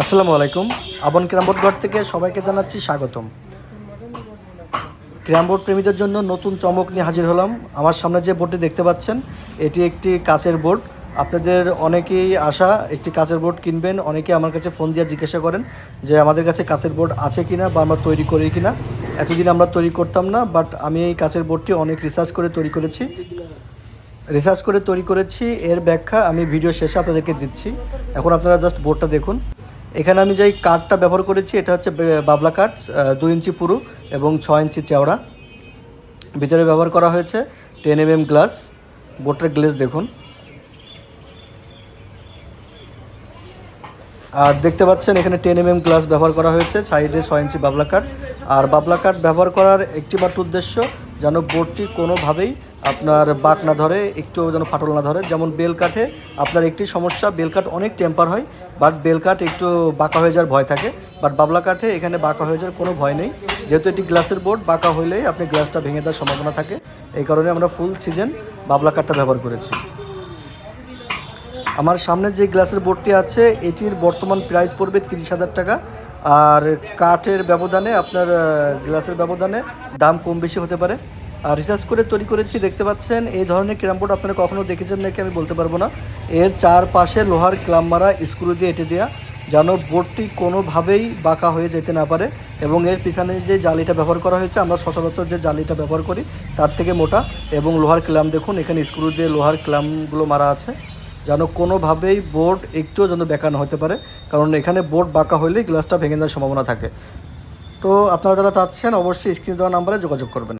আসসালামু আলাইকুম। আবন ক্রামবোর্ড ঘর থেকে সবাইকে জানাচ্ছি স্বাগতম। ক্রামবোর্ড প্রেমীদের জন্য নতুন চমক নিয়ে হাজির হলাম। আমার সামনে যে বোর্ডটি দেখতে পাচ্ছেন, এটি একটি কাচের বোর্ড। আপনাদের অনেকেই আশা, একটি কাচের বোর্ড কিনবেন। অনেকে আমার কাছে ফোন দিয়ে জিজ্ঞাসা করেন যে আমাদের কাছে কাচের বোর্ড আছে কিনা বা আমরা তৈরি করি কি কিনা। এতদিন আমরা তৈরি করতাম না বাট আমি এই কাচের বোর্ডটি অনেক রিসার্চ করে তৈরি করেছি। রিসার্চ করে তৈরি করেছি। এর ব্যাখ্যা আমি ভিডিও শেষে আপনাদেরকে দিচ্ছি। এখন আপনারা জাস্ট বোর্ডটা দেখুন। এখানে আমি যেই কাঠটা ব্যবহার করেছি, এটা হচ্ছে বাবলা কাঠ দুই ইঞ্চি পুরু এবং ছয় ইঞ্চি চওড়া। ভিতরে ব্যবহার করা হয়েছে টেন এম এম গ্লাস বোর্ডটার গ্লেস দেখুন। আর দেখতে পাচ্ছেন, এখানে টেন এম এম গ্লাস ব্যবহার করা হয়েছে, সাইডে ছয় ইঞ্চি বাবলা কাঠ। আর বাবলা কাঠ ব্যবহার করার একটি মাত্র উদ্দেশ্য, যেন বোর্ডটি কোনোভাবেই আপনার বাঁক না ধরে, একটু যেন ফাটল না ধরে, যেমন বেল কাঠে আপনার একটি সমস্যা, বেল কাঠ অনেক টেম্পার হয় বাট বেল কাঠ একটু বাঁকা হয়ে যাওয়ার ভয় থাকে বাট বাবলা কাঠে এখানে বাঁকা হয়ে যাওয়ার কোনো ভয় নেই। যেহেতু এটি গ্লাসের বোর্ড বাঁকা হইলেই আপনি গ্লাসটা ভেঙে দেওয়ার সম্ভাবনা থাকে। এই কারণে আমরা ফুল সিজন বাবলা কাঠটা ব্যবহার করেছি। আমার সামনে যে গ্লাসের বোর্ডটি আছে, এটির বর্তমান প্রাইস পড়বে তিরিশ হাজার টাকা, আর কাঠের ব্যবধানে, আপনার গ্লাসের ব্যবধানে দাম কম বেশি হতে পারে। রিসার্চ করে তৈরি করেছি, দেখতে পাচ্ছেন, এই ধরনের ক্যারাম বোর্ড আপনারা কখনো দেখেছেন নাকি আমি বলতে পারব না। এর চারপাশে লোহার ক্লাম মারা স্ক্রু দিয়ে এঁটে দেওয়া যেন বোর্ডটি কোনোভাবেই বাঁকা হয়ে যেতে না পারে এবং এর পিছনে যে জালিটা ব্যবহার করা হয়েছে, আমরা সচরাচর যে জালিটা ব্যবহার করি, তার থেকে মোটা এবং লোহার ক্লাম দেখুন, এখানে স্ক্রু দিয়ে লোহার ক্লামগুলো মারা আছে, যেন কোনোভাবেই বোর্ড একটুও যেন বেঁকা না হতে পারে, কারণ এখানে বোর্ড বাঁকা হলেই গ্লাসটা ভেঙে যাওয়ার সম্ভাবনা থাকে। তো আপনারা যারা চাচ্ছেন, অবশ্যই স্ক্রিনে দেওয়া নাম্বারে যোগাযোগ করবেন।